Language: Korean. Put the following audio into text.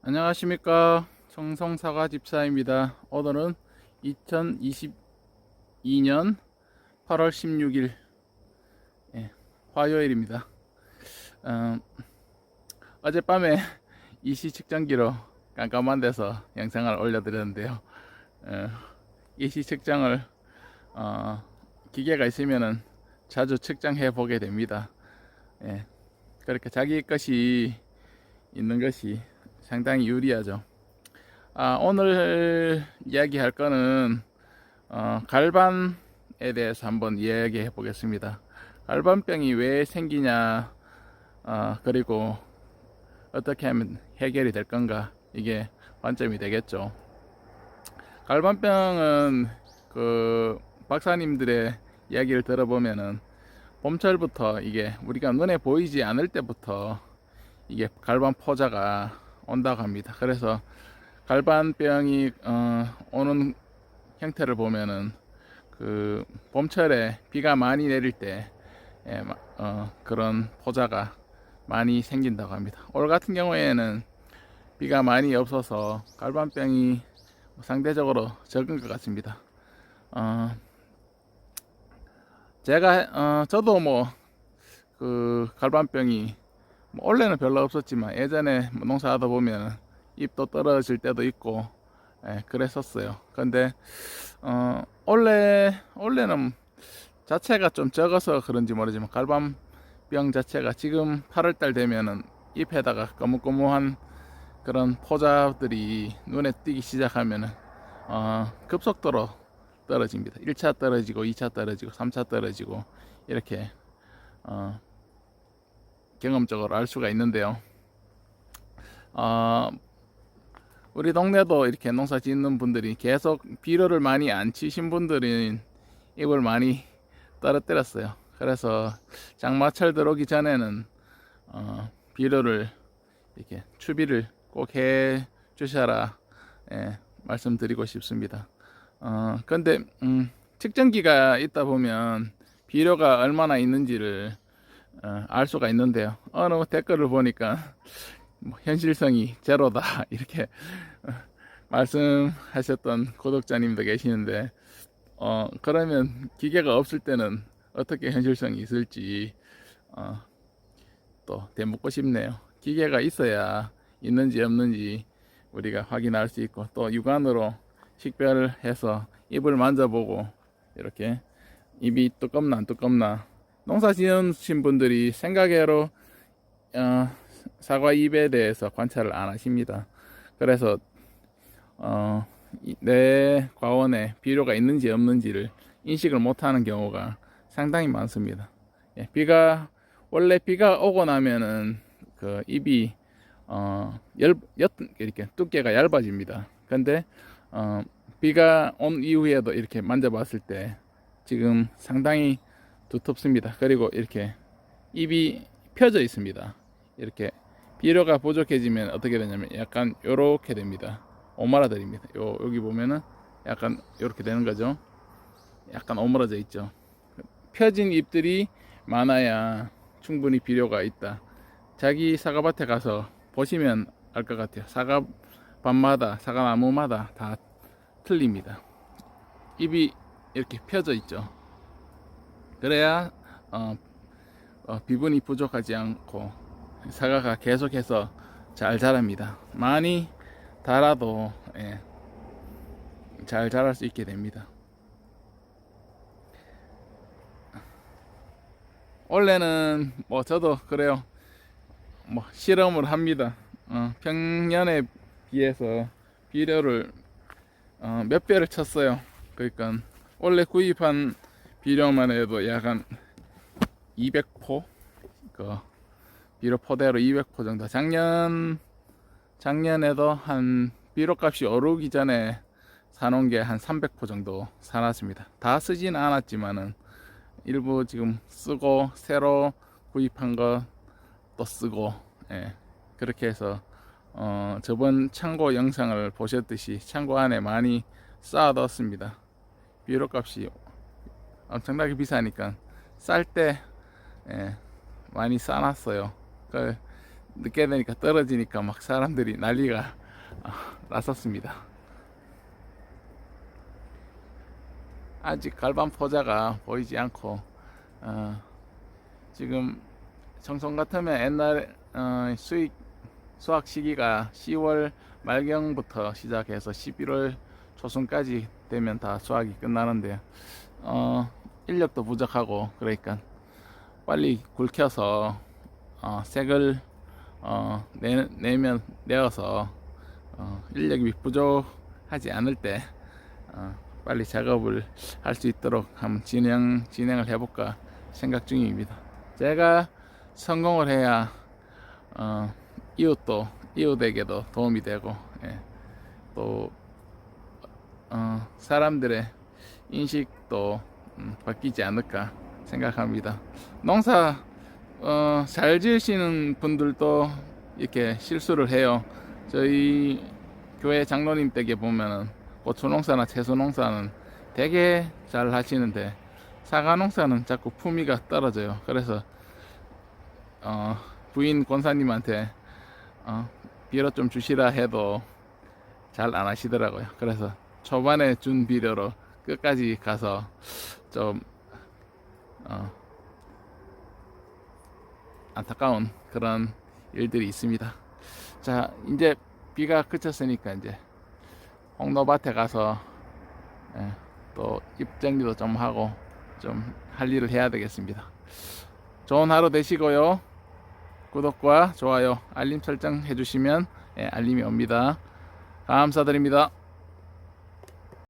안녕하십니까. 청성사과 집사입니다. 오늘은 2022년 8월 16일 예, 화요일입니다. 어, 어젯밤에 이시 측정기로 깜깜한 데서 영상을 올려드렸는데요. 어, 이시 측정을 어, 기계가 있으면은 자주 측정해 보게 됩니다. 예, 그렇게 자기 것이 있는 것이 상당히 유리하죠. 아, 오늘 이야기할 거는 어, 갈반에 대해서 한번 이야기해 보겠습니다. 갈반병이 왜 생기냐, 어, 그리고 어떻게 하면 해결이 될 건가 이게 관점이 되겠죠. 갈반병은 그 박사님들의 이야기를 들어보면은 봄철부터 이게 우리가 눈에 보이지 않을 때부터 이게 갈반 포자가 온다고 합니다. 그래서 갈반병이 어, 오는 형태를 보면은 그 봄철에 비가 많이 내릴 때 예, 마- 어, 그런 포자가 많이 생긴다고 합니다. 올 같은 경우에는 비가 많이 없어서 갈반병이 상대적으로 적은 것 같습니다. 어, 제가 어, 저도 뭐 그 갈반병이 뭐 원래는 별로 없었지만 예전에 뭐 농사하다 보면 잎도 떨어질 때도 있고 예, 그랬었어요. 근데 어 원래 원래는 자체가 좀 적어서 그런지 모르지만 갈반병 자체가 지금 8월달 되면은 잎에다가 거뭇거뭇한 그런 포자들이 눈에 띄기 시작하면은 어 급속도로 떨어집니다. 1차 떨어지고 2차 떨어지고 3차 떨어지고 이렇게 어 경험적으로 알 수가 있는데요. 어, 우리 동네도 이렇게 농사 짓는 분들이 계속 비료를 많이 안 치신 분들은 잎을 많이 떨어뜨렸어요. 그래서 장마철 들어오기 전에는 어, 비료를 이렇게 추비를 꼭 해 주셔라 예, 말씀드리고 싶습니다. 어, 근데 음, 측정기가 있다 보면 비료가 얼마나 있는지를 어, 알 수가 있는데요. 어느 댓글을 보니까 뭐 현실성이 제로다 이렇게 어, 말씀하셨던 구독자님도 계시는데 어 그러면 기계가 없을 때는 어떻게 현실성이 있을지 어, 또 되묻고 싶네요. 기계가 있어야 있는지 없는지 우리가 확인할 수 있고 또 육안으로 식별을 해서 입을 만져보고 이렇게 입이 두껍나 안 두껍나 농사 지으신 분들이 생각외로 어, 사과 잎에 대해서 관찰을 안 하십니다. 그래서 어, 이- 내 과원에 비료가 있는지 없는지를 인식을 못하는 경우가 상당히 많습니다. 예, 비가 원래 비가 오고 나면은 그 잎이 어, 열, 옅, 이렇게 두께가 얇아집니다. 근데 어, 비가 온 이후에도 이렇게 만져봤을 때 지금 상당히 두텁습니다. 그리고 이렇게 입이 펴져 있습니다. 이렇게 비료가 부족해지면 어떻게 되냐면 약간 요렇게 됩니다. 오므라들입니다. 요 여기 보면은 약간 요렇게 되는 거죠. 약간 오므라져 있죠. 펴진 잎들이 많아야 충분히 비료가 있다. 자기 사과밭에 가서 보시면 알 것 같아요. 사과밭마다 사과나무마다 다 틀립니다. 잎이 이렇게 펴져 있죠. 그래야 어, 어, 비분이 부족하지 않고 사과가 계속해서 잘 자랍니다. 많이 달아도 예, 잘 자랄 수 있게 됩니다. 원래는 뭐 저도 그래요. 뭐 실험을 합니다. 어, 평년에 비해서 비료를 어, 몇 배를 쳤어요. 그러니까 원래 구입한 비료만 해도 약간 200포? 그 비료 포대로 200포 정도. 작년 작년에도 한 비료 값이 오르기 전에 사놓은 게 한 300포 정도 사놨습니다. 다 쓰진 않았지만은 일부 지금 쓰고 새로 구입한 거 또 쓰고 예, 그렇게 해서 어, 저번 창고 영상을 보셨듯이 창고 안에 많이 쌓아뒀습니다. 비료 값이 엄청나게 비싸니까 쌀때 예, 많이 싸놨어요. 그 늦게 되니까 떨어지니까 막 사람들이 난리가 어, 났었습니다. 아직 갈반 포자가 보이지 않고 어, 지금 정성 같으면 옛날 어, 수익 수확 시기가 10월 말경부터 시작해서 11월 초순까지 되면 다 수확이 끝나는데 어, 인력도 부족하고 그러니까 빨리 굴켜서 어, 색을 어, 내, 내면 내어서 어, 인력이 부족하지 않을 때 어, 빨리 작업을 할 수 있도록 한번 진행 진행을 해볼까 생각 중입니다. 제가 성공을 해야 어, 이웃도 이웃에게도 도움이 되고 예, 또 어, 사람들의 인식도 음, 바뀌지 않을까 생각합니다. 농사 어, 잘 지으시는 분들도 이렇게 실수를 해요. 저희 교회 장로님 댁에 보면은 고추 농사나 채소 농사는 되게 잘 하시는데 사과 농사는 자꾸 품위가 떨어져요. 그래서 어, 부인 권사님한테 어, 비료 좀 주시라 해도 잘 안 하시더라고요. 그래서 초반에 준 비료로 끝까지 가서 좀 어, 안타까운 그런 일들이 있습니다. 자, 이제 비가 그쳤으니까 이제 홍로밭에 가서 예, 또 입 정리도 좀 하고 좀 할 일을 해야 되겠습니다. 좋은 하루 되시고요. 구독과 좋아요, 알림 설정 해주시면 예, 알림이 옵니다. 감사드립니다.